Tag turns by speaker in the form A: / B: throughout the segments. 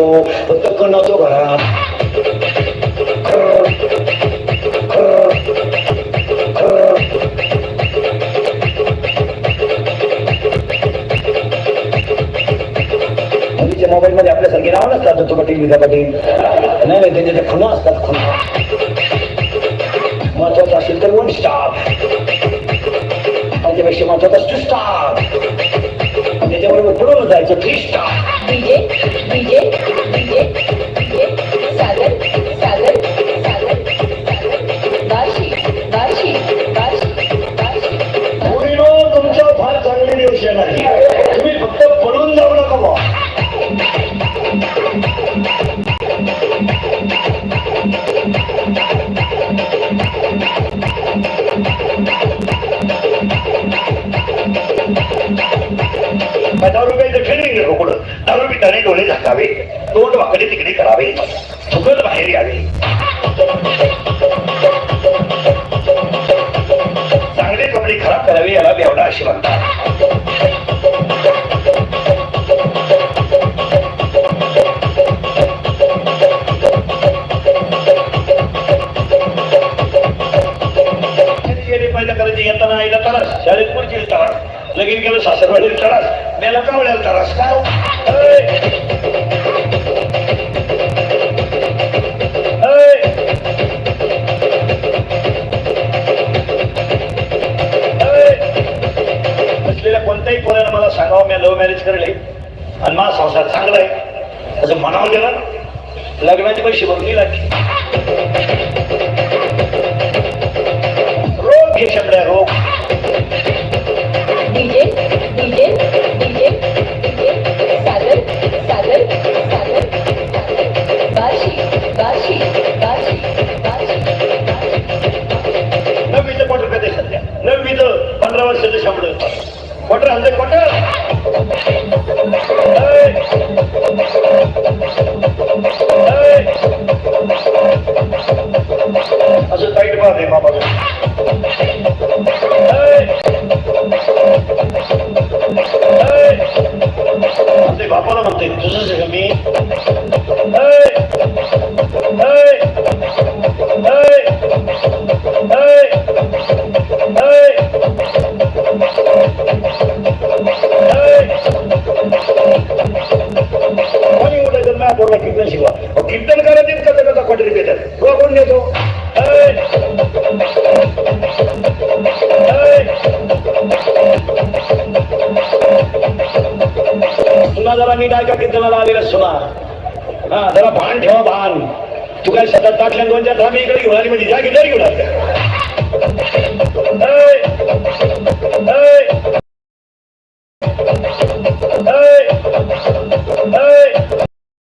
A: येतो फक्त कणवतो घरात मोबाईल मध्ये आपल्यासारखे नाव नसतात दत्तू पाटील विधा पाटील नाही नाही त्यांच्या त्या खुणा असतात खुणा महत्वाचं असेल तर वन स्टार त्याच्यापेक्षा महत्वाचं टू स्टार त्याच्याबरोबर पुढं जायचं थ्री स्टार डोळे झाकावे तोंड वाकडे तिकडे करावे. थुकत बाहेर यावे. चांगले कपडे खराब करावे याला बेवडा अशी म्हणतात. गेले येताना आईला तरास शाळेत पुढची तरास लगीन केलं सासरवाडीला तरास मेला कावड्याला तरास काय? हो? कोणत्याही पोरानं मला सांगावं मी लव्ह मॅरेज करेल आणि माझा संसार चांगला आहे. असं म्हणावं गेलं ना, लग्नाचे पैसे भरून लागते रोग घे शंभऱ्या रोग. कीर्तन शिवा. अहो, कीर्तन करायचे कसा कसा क्वाटरी देतात तुला कोण देतो पुन्हा जरा मी जरा का कीर्तनाला आलेला सुना हा जरा भान ठेवा भान. तू काय सतत टाकल्या दोन चार धामी इकडे घेऊन आली म्हणजे जा की घेऊन आली.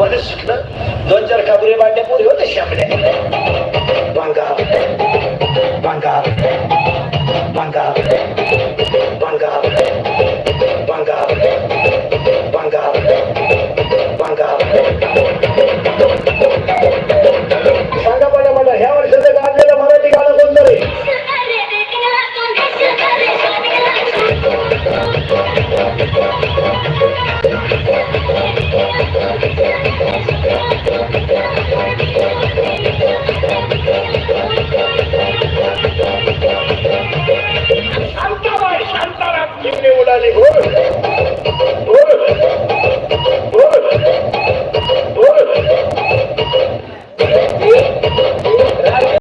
A: मध्ये शिकलं. दोन चार काबुरे बांड्या पुरी होते शामड्या. बांगा बांगा बांगा बांगा बांगा Give me what I need.